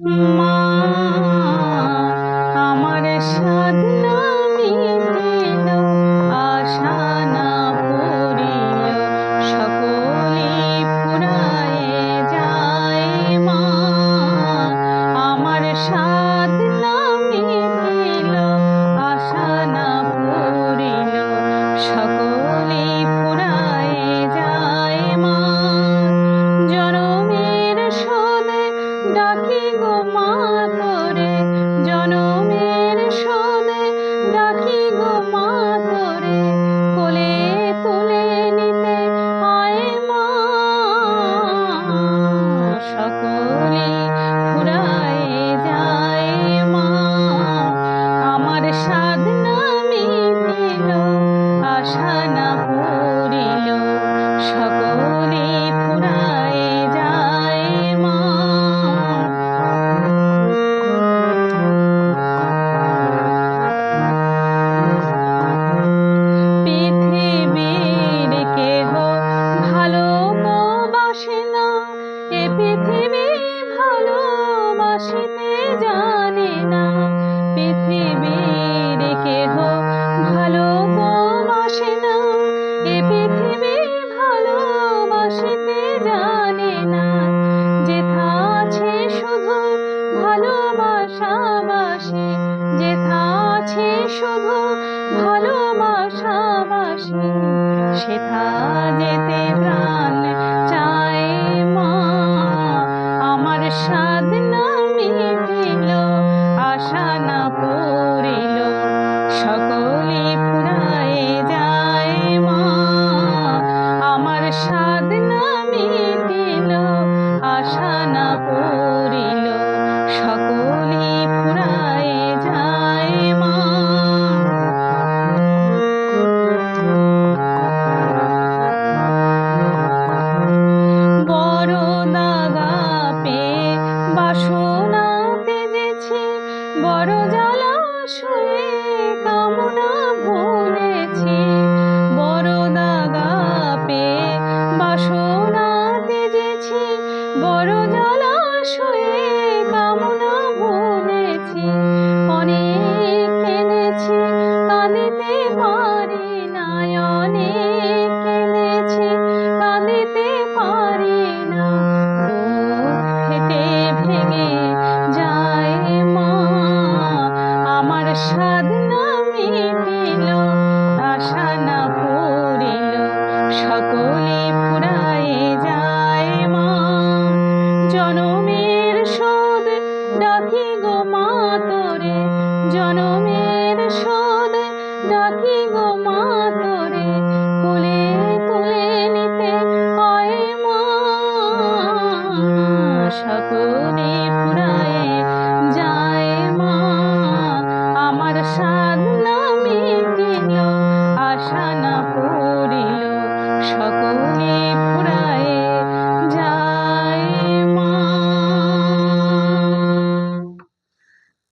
Mom. করিল সকলে ফুরায় যায় পৃথিবীর কেহ ভালো বাসে না, এ পৃথিবী ভালোবাসিতে জানে না, পৃথিবী জানে না যেথা আছে শুধু ভালোবাসা বাসে যেথা আছে শুধু ভালোবাসা বাসে সেথা যেতে গো মা তোরে কোলে তুলে নিতে হয় মা। সকল